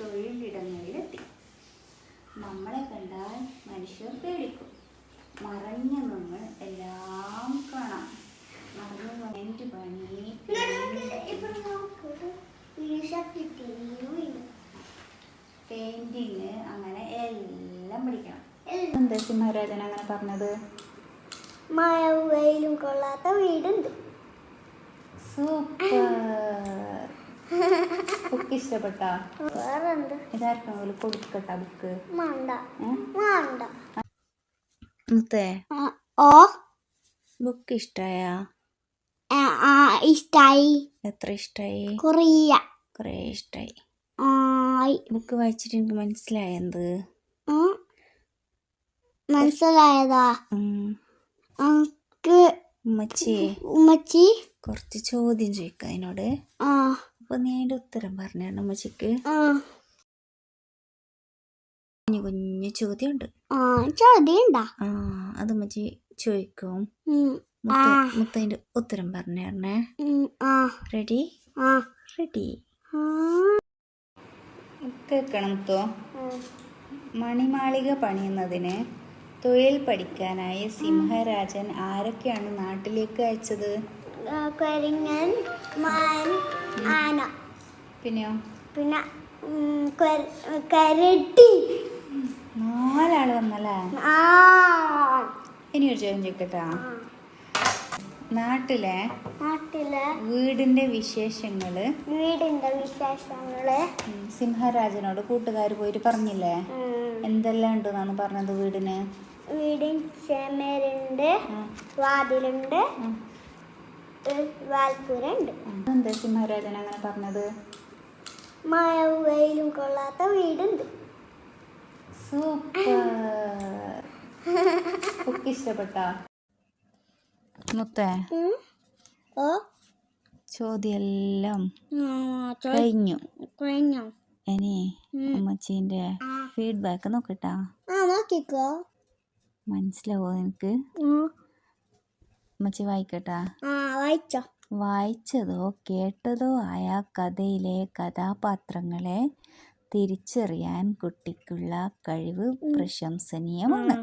തൊഴിലിടങ്ങളിലെത്തി. നമ്മളെ കണ്ടാൽ മനുഷ്യർ പേടിക്കും. മറഞ്ഞു നമ്മൾ എല്ലാം കാണാം. മറഞ്ഞു എന്റെ പണി? പെയിന്റിങ് അങ്ങനെ എല്ലാം പഠിക്കണം. എന്താ സിംഹരാജൻ അങ്ങനെ പറഞ്ഞത്? മഴ വെയിലും കൊള്ളാത്ത വീടുണ്ട്. സൂപ്പർ ബുക്ക് ഇഷ്ടപ്പെട്ട? ഇതാർക്കെങ്കിലും കൊടുക്കട്ടാ ബുക്ക് മുത്തേ ഓ? ബുക്ക് ഇഷ്ടായ? ഇഷ്ടായി. എത്ര ഇഷ്ടായി? കൊറിയ. കുറേ ഇഷ്ടായി. ബുക്ക് വായിച്ചിട്ട് എനിക്ക് മനസ്സിലായത്. മനസ്സിലായതാ ഉമ്മച്ചി. ഉമ്മച്ചി? കുറച്ച് ചോദ്യം ചോദിക്കാം അതിനോട്. ആ. അപ്പൊ നീ അതിന്റെ ഉത്തരം പറഞ്ഞാണ് അമ്മച്ചിക്ക് കുഞ്ഞു കുഞ്ഞു ചോദ്യമുണ്ട്. ആ അത് അമ്മച്ചി ചോദിക്കും. മുത്തതിന്റെ ഉത്തരം പറഞ്ഞേ റെഡി റെഡി. കേൾക്കണം മുത്തോ. മണിമാളിക പണിയുന്നതിന് തൊഴിൽ പഠിക്കാനായി സിംഹരാജൻ ആരൊക്കെയാണ് നാട്ടിലേക്ക് അയച്ചത്? കരിങ്ങൻ മാൻ ആന. പിന്നെയോ? പിന്നെ കരടി. നാലാൾ വന്നല്ലേ? ഇനി ഒരു ചോദ്യം ചോദിക്കട്ടാ. നാട്ടിലെ നാട്ടിലെ വീടിന്റെ വിശേഷങ്ങൾ? വീടിന്റെ വിശേഷങ്ങൾ. സിംഹരാജനോട് കൂട്ടുകാർ പോയിട്ട് പറഞ്ഞില്ലേ? എന്തെല്ലാം എന്തെല്ലാം ഉണ്ടെന്നാണ് പറഞ്ഞത് വീടിന്? വീടിൻ ചെമരുണ്ട് വാതിലുണ്ട്. വാൽപ്പുര ഉണ്ട്. എന്താ സിംഹരാജൻ അങ്ങനെ പറഞ്ഞത്? മഴ വെയിലും കൊള്ളാത്ത വീടുണ്ട്. സൂപ്പർ. ഒക്കെ ഇഷ്ടപ്പെട്ട? മുത്തേ ഓ. ചോദ്യെല്ലാം ആ, ചോ- കഴിഞ്ഞു. കഴിഞ്ഞോ? ഇനി അമ്മച്ചീന്റെ ഫീഡ്ബാക്ക് നോക്കട്ടാ. നോക്കിക്കോ. മനസ്സിലാവോ നിനക്ക്? അമ്മച്ചി വായിക്കട്ടാ. വായിച്ചോ? വായിച്ചതോ കേട്ടതോ ആയ കഥയിലെ കഥാപാത്രങ്ങളെ തിരിച്ചറിയാൻ കുട്ടിക്കുള്ള കഴിവ് പ്രശംസനീയമാണ്.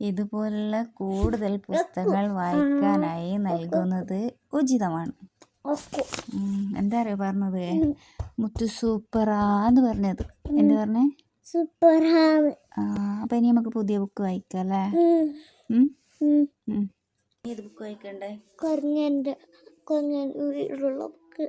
ഇതുപോലുള്ള കൂടുതൽ പുസ്തകങ്ങൾ വായിക്കാനായി നൽകുന്നത് ഉചിതമാണ്. എന്താ അറിയോ പറഞ്ഞത്? മുത്തു സൂപ്പറാന്ന് പറഞ്ഞത്. എന്താ പറഞ്ഞേ? സൂപ്പറാണ് ആ അപ്പൊ ഇനി നമുക്ക് പുതിയ ബുക്ക് വായിക്കാം അല്ലേ. ഏത് ബുക്ക് വായിക്കണ്ടേ? കുറഞ്ഞ കുറഞ്ഞ വീടുള്ള ബുക്ക്